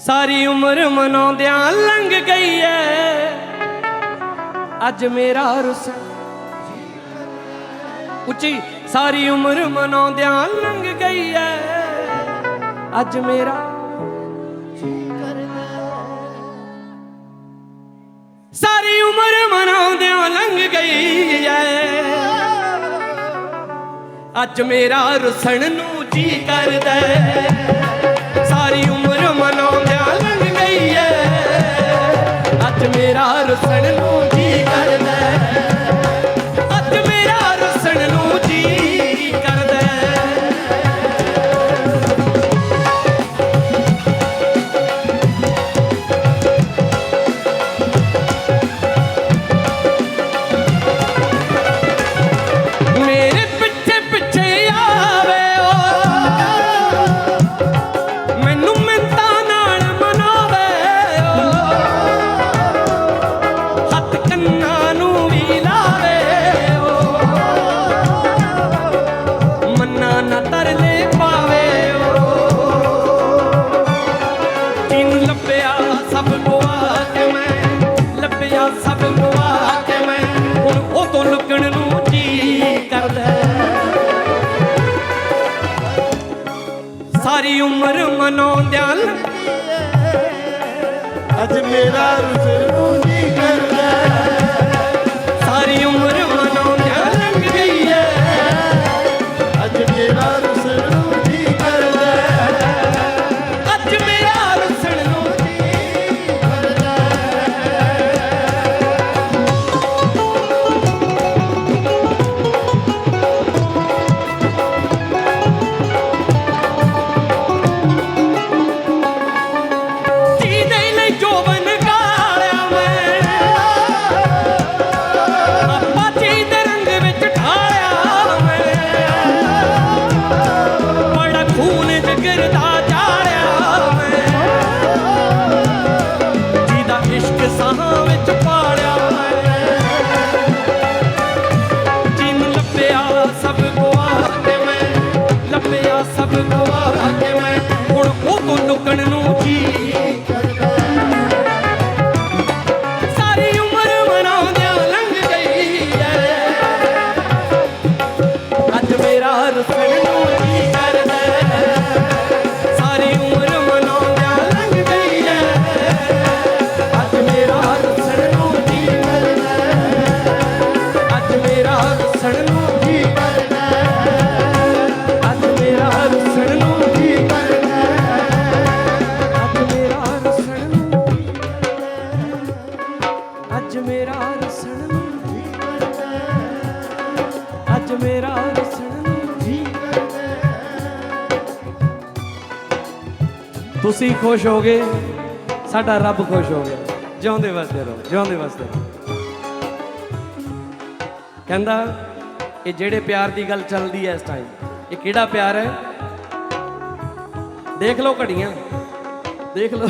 ਸਾਰੀ ਉਮਰ ਮਨਾਉਂਦਿਆਂ ਲੰਘ ਗਈ ਐ। ਅੱਜ ਮੇਰਾ ਰੁੱਸ ਉੱਚੀ, ਸਾਰੀ ਉਮਰ ਮਨਾਉਂਦਿਆਂ ਲੰਘ ਗਈ ਐ। ਅੱਜ ਮੇਰਾ ਸਾਰੀ ਉਮਰ ਮਨਾਉਂਦਿਆਂ ਲੰਘ ਗਈ ਐ। ਅੱਜ ਮੇਰਾ ਰੁਸਣ ਨੂੰ ਜੀ ਕਰਦਾ ਅੱਜ ਮੇਰਾ ਰੁਸਣ ਨੂੰ ਜੀ ਕਰਦਾ ਲੱਭਿਆ ਗਵਾ ਕੇ ਮੈਂ ਹੁਣ ਉਹ ਤੋਂ ਲੁਕਣ ਨੂੰ ਜੀ ਕਰਦਾ। ਸਾਰੀ ਉਮਰ ਮਨਾਉਂਦਿਆਂ ਅੱਜ ਮੇਰਾ ਰੁਸਰੂ ਜਿਗਰ ਦਾ ਚਾੜਿਆ ਮੈਂ ਜਿਹਦਾ ਇਸ਼ਕ ਸਾਹਾਂ ਵਿੱਚ ਪਾਲਿਆ ਮੈਂ ਜਿਨ ਲੱਭਿਆ ਸਭ ਗਵਾ ਕੇ ਮੈਂ, ਲੱਭਿਆ ਸਭ ਗਵਾ ਕੇ ਮੈਂ, ਹੁਣ ਉਹ ਤੋਂ ਲੁਕਣ ਨੂੰ ਜੀ ਸਾਰੀ ਉਮਰ ਮਨਾਉਂਦਿਆਂ ਲੰਘ ਗਈ ਅੱਜ ਮੇਰਾ ਰੁਸਣ ਤੁਸੀਂ ਖੁਸ਼ ਹੋਗੇ ਸਾਡਾ ਰੱਬ ਖੁਸ਼ ਹੋ ਗਿਆ। ਜਿਉਂਦੇ ਵਸਦੇ ਰਹੋ ਜਿਉਂਦੇ ਵਸਦੇ ਰਹੋ। ਕਹਿੰਦਾ, ਇਹ ਜਿਹੜੇ ਪਿਆਰ ਦੀ ਗੱਲ ਚੱਲਦੀ ਹੈ ਇਸ ਟਾਈਮ ਇਹ ਕਿਹੜਾ ਪਿਆਰ ਹੈ ਦੇਖ ਲਓ ਘੜੀਆਂ, ਦੇਖ ਲਓ।